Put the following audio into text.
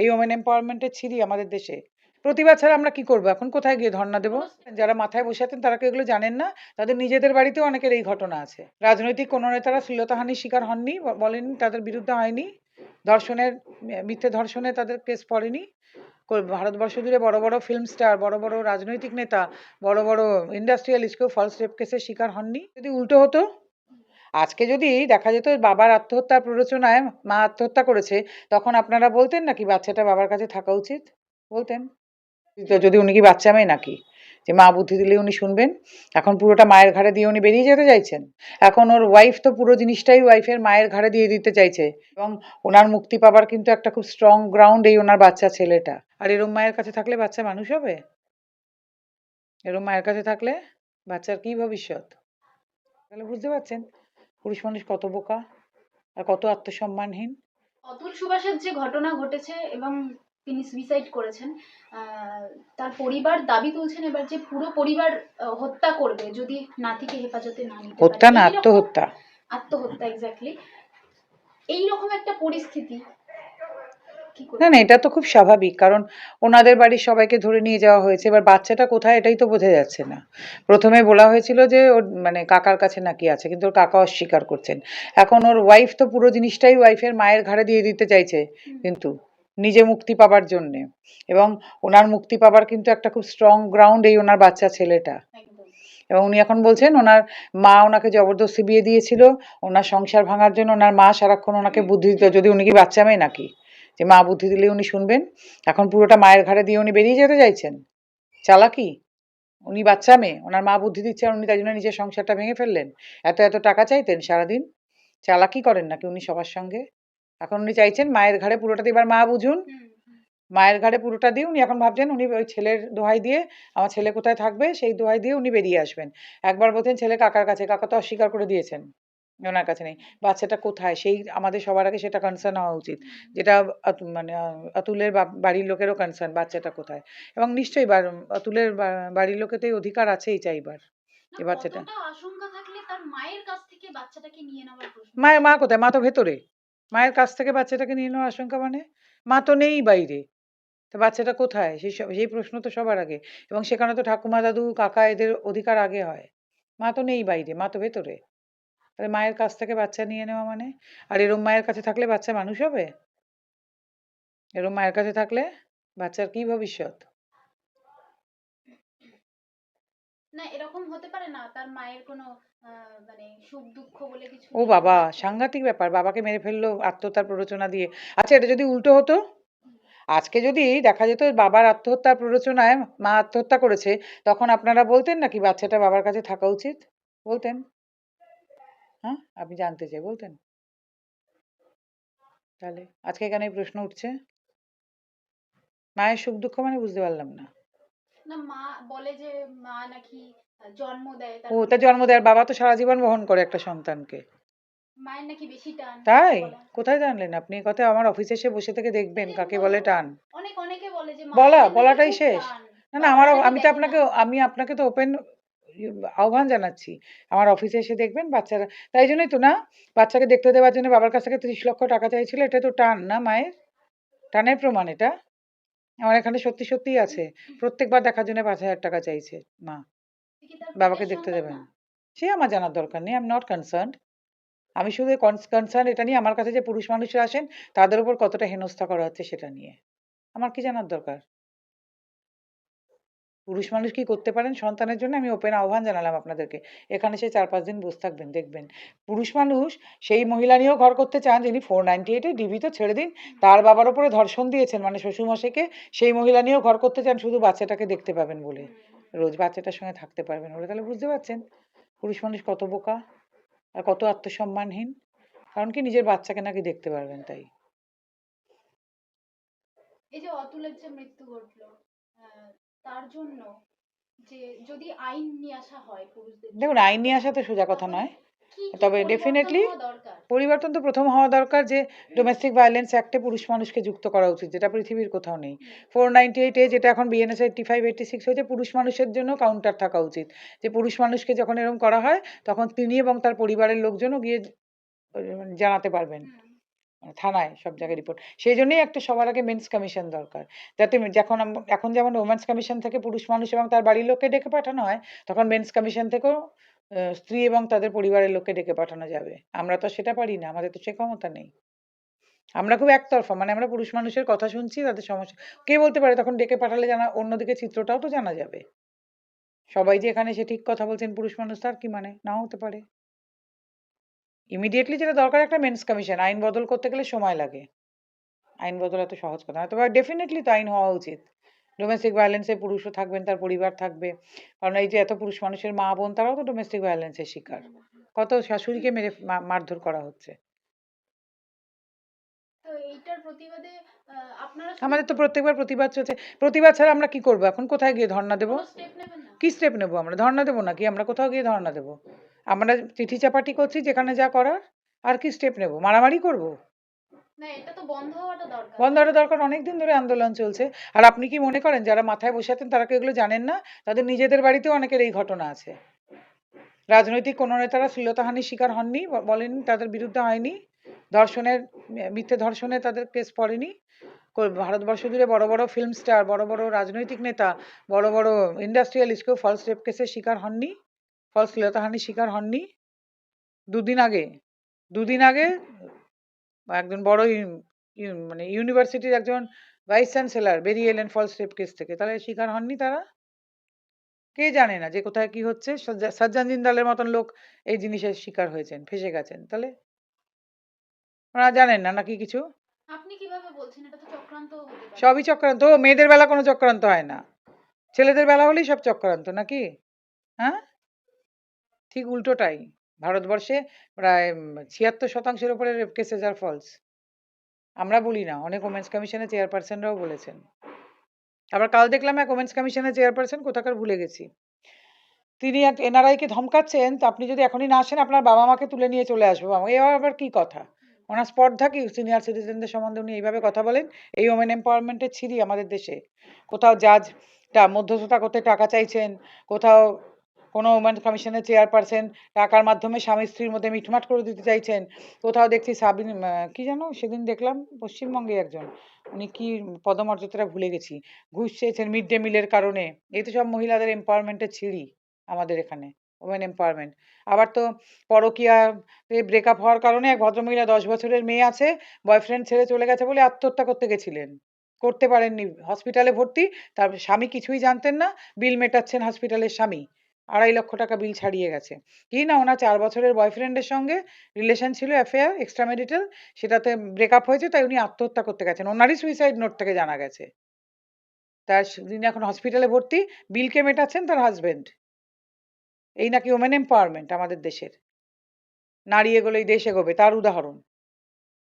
এই ওমেন এম্পাওয়ারমেন্টের ছিরি আমাদের দেশে। প্রতিবাদ ছাড়া আমরা কি করব? এখন কোথায় গিয়ে ধর্ণা দেবো? যারা মাথায় বসে আছেন তারা এগুলো জানেন না? তাদের নিজেদের বাড়িতেও অনেকের এই ঘটনা আছে। রাজনৈতিক কোনো নেতারা শ্লীলতাহানির শিকার হননি বলেনি তাদের বিরুদ্ধে হয়নি ধর্ষণের মিথ্যে ধর্ষণে তাদের কেস পড়েনি। ভারতবর্ষ জুড়ে বড় বড় ফিল্ম স্টার বড় বড় রাজনৈতিক নেতা, বড় বড় ইন্ডাস্ট্রিয়ালিস্ট কেউ ফলস রেপ কেসের শিকার হননি। যদি উল্টো হতো আজকে যদি দেখা যেত বাবার আত্মহত্যার প্ররোচনায় মা আত্মহত্যা করেছে, তখন আপনারা বলতেন নাকি বাচ্চাটা বাবার কাছে থাকা উচিত? বলতেন। তো যদি উনি কি বাচ্চা মেয়ে নাকি? যে মা বুদ্ধি দিলে উনি শুনবেন। এখন পুরোটা মায়ের ঘাড়ে দিয়ে উনি বেরিয়ে যেতে চাইছেন। এখন ওর ওয়াইফ তো পুরো জিনিসটাই ওয়াইফের মায়ের ঘাড়ে দিয়ে দিতে চাইছে। এবং ওনার মুক্তি পাবার কিন্তু একটা খুব স্ট্রং গ্রাউন্ড এই ওনার বাচ্চা ছেলেটা। আর এরম মায়ের কাছে থাকলে বাচ্চা মানুষ হবে? এরম মায়ের কাছে থাকলে বাচ্চার কি ভবিষ্যৎ? তাহলে বুঝতে পারছেন? পুরুষ মানুষ কত বোকা আর কত আত্মসম্মানহীন? অতুল সুভাষের যে ঘটনা ঘটেছে এবং তিনি সুইসাইড করেছেন আহ, তার পরিবার দাবি তুলছেন এবার যে পুরো পরিবার হত্যা করবে যদি নাতিকে হেফাজতে না নিতে। হত্যা না আত্মহত্যা। আত্মহত্যা এক্স্যাক্টলি এই রকম একটা পরিস্থিতি না না এটা তো খুব স্বাভাবিক কারণ ওনাদের বাড়ির সবাইকে ধরে নিয়ে যাওয়া হয়েছে এবার বাচ্চাটা কোথায় এটাই তো বোঝা যাচ্ছে না। প্রথমে বলা হয়েছিল যে ওর মানে কাকার কাছে নাকি আছে কিন্তু ওর কাকা অস্বীকার করছেন। এখন ওর ওয়াইফ তো পুরো জিনিসটাই ওয়াইফের মায়ের ঘাড়ে দিয়ে দিতে চাইছে কিন্তু নিজে মুক্তি পাবার জন্যে। এবং ওনার মুক্তি পাবার কিন্তু একটা খুব স্ট্রং গ্রাউন্ড এই ওনার বাচ্চা ছেলেটা। এবং উনি এখন বলছেন ওনার মা ওনাকে জবরদস্তি বিয়ে দিয়েছিল ওনার সংসার ভাঙার জন্য ওনার মা সারাক্ষণ ওনাকে বুদ্ধি দিত যদি উনি কি বাচ্চা মেয়ে নাকি? যে মা বুদ্ধি দিলে উনি শুনবেন। এখন পুরোটা মায়ের ঘাড়ে দিয়ে উনি বেরিয়ে যেতে চাইছেন। চালাকি? উনি বাচ্চা মেয়ে ওনার মা বুদ্ধি দিচ্ছে আর উনি তাই জন্য নিজের সংসারটা ভেঙে ফেললেন। এত এত টাকা চাইতেন সারাদিন। চালাকি করেন নাকি উনি সবার সঙ্গে? এখন উনি চাইছেন মায়ের ঘাড়ে পুরোটা দিয়ে এবার মা বুঝুন। মায়ের ঘাড়ে পুরোটা দিয়ে উনি এখন ভাবছেন উনি ওই ছেলের দোহাই দিয়ে আমার ছেলে কোথায় থাকবে সেই দোহাই দিয়ে উনি বেরিয়ে আসবেন। একবার বলছেন ছেলে কাকার কাছে কাকা তো অস্বীকার করে দিয়েছেন। ওনার কাছে নেই। বাচ্চাটা কোথায়? সেই আমাদের সবার আগে সেটা কনসার্ন হওয়া উচিত। যেটা মানে অতুলের বাড়ির লোকেরও কনসার্ন বাচ্চাটা কোথায়? এবং নিশ্চয়ই অতুলের বাড়ির লোকে তো এই অধিকার আছেই চাইবার না, এ বাচ্চাটা। মায়ের মা কোথায়? মা তো ভেতরে। মায়ের কাছ থেকে বাচ্চাটাকে নিয়ে নেওয়ার আশঙ্কা মানে? মা তো নেই বাইরে। তো বাচ্চাটা কোথায়? সেই সব- সেই প্রশ্ন তো সবার আগে। এবং সেখানে তো ঠাকুমা দাদু কাকা এদের অধিকার আগে হয়। মা তো নেই বাইরে। মা তো ভেতরে। তাহলে মায়ের কাছ থেকে বাচ্চা নিয়ে নেওয়া মানে? আর এরম মায়ের কাছে থাকলে বাচ্চা মানুষ হবে? এরম মায়ের কাছে থাকলে বাচ্চার কি ভবিষ্যৎ? না এরকম হতে পারে না তার মায়ের কোনো মানে সুখ দুঃখ বলে কিছু ও বাবা সাংঘাতিক ব্যাপার বাবাকে মেরে ফেলল আত্মহত্যার প্ররোচনা দিয়ে। আচ্ছা এটা যদি উল্টো হতো? আজকে যদি দেখা যেত বাবার আত্মহত্যার প্ররোচনায় মা আত্মহত্যা করেছে তখন আপনারা বলতেন নাকি বাচ্চাটা বাবার কাছে থাকা উচিত? বলতেন। হ্যাঁ? আপনি জানতে চাই বলতেন। তাহলে আজকে এখানে এই প্রশ্ন উঠছে। মায়ের সুখ দুঃখ মানে বুঝতে পারলাম না। না মা বলে যে মা নাকি জন্ম দেয় ও তার জন্ম দেওয়ার বাবা তো সারা জীবন বহন করে একটা সন্তানকে। মায়ের নাকি বেশি টান তাই কোথায় জানলেন আপনি? কথা আমার অফিসে এসে বসে থেকে দেখবেন কাকে বলে টান। অনেক অনেকে বলে যে বলা, বলাটাই শেষ। না না আমার আমি তো আপনাকে আমি আপনাকে তো ওপেন আহ্বান জানাচ্ছি। আমার অফিসে এসে দেখবেন বাচ্চারা, তাই জন্যই তো না? বাচ্চাকে দেখতে দেওয়ার জন্য বাবার কাছ থেকে ত্রিশ লক্ষ টাকা চাইছিল, এটা তো টান না মায়ের? টানের প্রমাণ এটা? আমার এখানে সত্যি সত্যিই আছে। প্রত্যেকবার দেখার জন্য পাঁচ হাজার টাকা চাইছে মা। বাবাকে দেখতে দেবেন? সে আমার জানার দরকার নেই আই নট কনসার্ন আমি শুধু কনসার্ন এটা নিয়ে আমার কাছে যে পুরুষ মানুষরা আসেন, তাদের উপর কতটা হেনস্থা করা হচ্ছে সেটা নিয়ে। আমার কি জানার দরকার? পুরুষ মানুষ কি করতে পারেন? সন্তানের জন্য আমি ওপেন আহ্বান জানালাম আপনাদেরকে। এখানে সে চার পাঁচ দিন বসে থাকবেন দেখবেন। পুরুষ মানুষ সেই মহিলা নিয়েও ঘর করতে চান যিনি ফোর নাইনটি এইটে ডিবি তো ছেড়ে দিন। তার বাবার ওপরে ধর্ষণ দিয়েছেন মানে শ্বশুরমশাইকে। সেই মহিলা নিয়েও ঘর করতে চান শুধু বাচ্চাটাকে দেখতে পাবেন বলে। রোজ বাচ্চাটার সঙ্গে থাকতে পারবেন বলে। তাহলে বুঝতে পারছেন? পুরুষ মানুষ কত বোকা আর কত আত্মসম্মানহীন। কারণ কি নিজের বাচ্চাকে নাকি দেখতে পারবেন তাই। এই যে অতুলের যে মৃত্যু ঘটলো আহ, তার জন্য যে যদি আইন নিয়ে আসা হয় পুরুষদের দেখুন আইন নিয়ে আসা তো সোজা কথা নয়। তবে দরকার? পরিবর্তন তো প্রথম হওয়া দরকার যে ডোমেস্টিক ভায়োলেন্স অ্যাক্টে পুরুষ মানুষকে যুক্ত করা উচিত যেটা পৃথিবীর কোথাও নেই। ফোর নাইনটি এইটে যেটা এখন BNS eighty five eighty six হয়েছে পুরুষ মানুষের জন্য কাউন্টার থাকা উচিত। যে পুরুষ মানুষকে যখন এরকম করা হয় তখন তিনি এবং তার পরিবারের লোকজনও গিয়ে জানাতে পারবেন। থানায় সব জায়গায় রিপোর্ট সেই জন্যই একটা সবার আগে মেন্স কমিশন দরকার। যাতে যখন এখন যেমন ওমেন্স কমিশন থেকে পুরুষ মানুষ এবং তার বাড়ির লোককে ডেকে পাঠানো হয়, তখন মেন্স কমিশন থেকেও স্ত্রী এবং তাদের পরিবারের লোককে ডেকে পাঠানো যাবে। আমরা তো সেটা পারি না, আমাদের তো সে ক্ষমতা নেই। আমরা খুব একতরফা মানে আমরা পুরুষ মানুষের কথা শুনছি, তাদের সমস্যা। কে বলতে পারে তখন ডেকে পাঠালে জানা, অন্যদিকে চিত্রটাও তো জানা যাবে। সবাই যে এখানে সে ঠিক কথা বলছেন পুরুষ মানুষ, তার কি মানে? নাও হতে পারে। ইমিডিয়েটলি যেটা দরকার একটা মেন্স কমিশন আইন বদল করতে গেলে সময় লাগে। আইন বদল এত সহজ কথা না। তবে ডেফিনেটলি তো আইন হওয়া উচিত। ডোমেস্টিক ভায়োলেন্সে পুরুষও থাকবেন তার পরিবার থাকবে। কারণ এই যে এত পুরুষ মানুষের মা বোন তারাও তো ডোমেস্টিক ভায়োলেন্সের শিকার। কত শাশুড়িকে মেরে মারধর করা হচ্ছে। আমাদের তো প্রত্যেকবার প্রতিবাদ চলছে। প্রতিবাদ ছাড়া আমরা কি করব? এখন কোথায় গিয়ে ধর্ণা দেবো? কি স্টেপ নেব আমরা? ধর্ণা দেবো নাকি? আমরা কোথাও গিয়ে ধর্ণা দেবো? আমরা চিঠি চাপাটি করছি যেখানে যা করার আর কি স্টেপ নেব? মারামারি করব? বন্ধ হওয়াটা দরকার। দরকার অনেকদিন ধরে আন্দোলন চলছে। আর আপনি কি মনে করেন যারা মাথায় বসে আছেন তারা কি এগুলো জানেন না? তাদের নিজেদের বাড়িতেও অনেকের এই ঘটনা আছে। রাজনৈতিক কোনো নেতারা শ্লীলতাহানির শিকার হননি ব- বলেননি তাদের বিরুদ্ধে হয়নি ধর্ষণের মিথ্যে ধর্ষণে তাদের কেস পড়েনি। ভারতবর্ষ জুড়ে বড় বড় ফিল্ম স্টার বড় বড় রাজনৈতিক নেতা বড় বড় ইন্ডাস্ট্রিয়ালিস্ট কেউ ফলস রেপ কেসের শিকার হননি। ফলস শ্লীলতাহানির শিকার হননি। দুদিন আগে দুদিন আগে একজন বড় মানে ইউনিভার্সিটির একজন ভাইস চ্যান্সেলর বেরিয়ে এলেন ফলস রেপ কেস থেকে। তাহলে শিকার হননি তারা? কে জানে না যে কোথায় কি হচ্ছে? সজ্জা- সজ্জান জিন্দালের মতন লোক এই জিনিসের শিকার হয়েছেন ফেসে গেছেন। তাহলে ওনারা জানেন না নাকি কিছু? সবই চক্রান্ত। মেয়েদের বেলা কোনো চক্রান্ত হয় না। ছেলেদের বেলা হলেই সব চক্রান্ত নাকি? হ্যাঁ? ঠিক উল্টোটাই। ভারতবর্ষে প্রায় ছিয়াত্তর শতাংশের উপরে রেপ কেসেস আর ফলস। আমরা বলি না, অনেক ওমেন্স কমিশনের চেয়ারপারসনরাও বলেছেন। আবার কাল দেখলাম এক ওমেন্স কমিশনের চেয়ারপারসন কোথাকার ভুলে গেছি। তিনি এক এনআরআই কে ধমকাচ্ছেন, তো আপনি যদি এখনই না আসেন, আপনার বাবা মাকে তুলে নিয়ে চলে আসব বাবা এবার আবার কি কথা? ওনার স্পর্ধা কি? সিনিয়র সিটিজেনদের সম্বন্ধে উনি এইভাবে কথা বলেন? এই ওমেন এম্পাওয়ারমেন্টের ছিরি আমাদের দেশে। কোথাও জাজটা মধ্যস্থতা করতে টাকা চাইছেন, কোথাও কোনো ওমেন কমিশনের চেয়ারপারসন টাকার মাধ্যমে স্বামী স্ত্রীর মধ্যে মিটমাট করে দিতে চাইছেন। কোথাও দেখছি সাবিন কি জানো সেদিন দেখলাম পশ্চিমবঙ্গে একজন। উনি কি পদমর্যাদাটা ভুলে গেছি। ঘুষ চেয়েছেন মিড ডে মিলের কারণে। এই তো সব মহিলাদের এম্পাওয়ারমেন্টের ছিঁড়ি আমাদের এখানে ওমেন এম্পাওয়ারমেন্ট আবার তো পরকিয়া ব্রেকআপ হওয়ার কারণে এক ভদ্রমহিলা দশ বছরের মেয়ে আছে বয়ফ্রেন্ড ছেড়ে চলে গেছে বলে আত্মহত্যা করতে গেছিলেন। করতে পারেননি। হসপিটালে ভর্তি, তার স্বামী কিছুই জানতেন না বিল মেটাচ্ছেন হসপিটালের স্বামী। আড়াই লক্ষ টাকা বিল ছাড়িয়ে গেছে। কি না, ওনার চার বছরের বয়ফ্রেন্ডের সঙ্গে রিলেশন ছিল অ্যাফেয়ার এক্সট্রা মেরিটাল সেটাতে ব্রেকআপ হয়েছে, তাই উনি আত্মহত্যা করতে গেছেন। ওনারই সুইসাইড নোট থেকে জানা গেছে। তার তিনি এখন হসপিটালে ভর্তি বিলকে মেটাচ্ছেন তার হাজবেন্ড এই নাকি ওমেন এম্পাওয়ারমেন্ট আমাদের দেশের। নারী এগোলেই দেশ এগোবে তার উদাহরণ।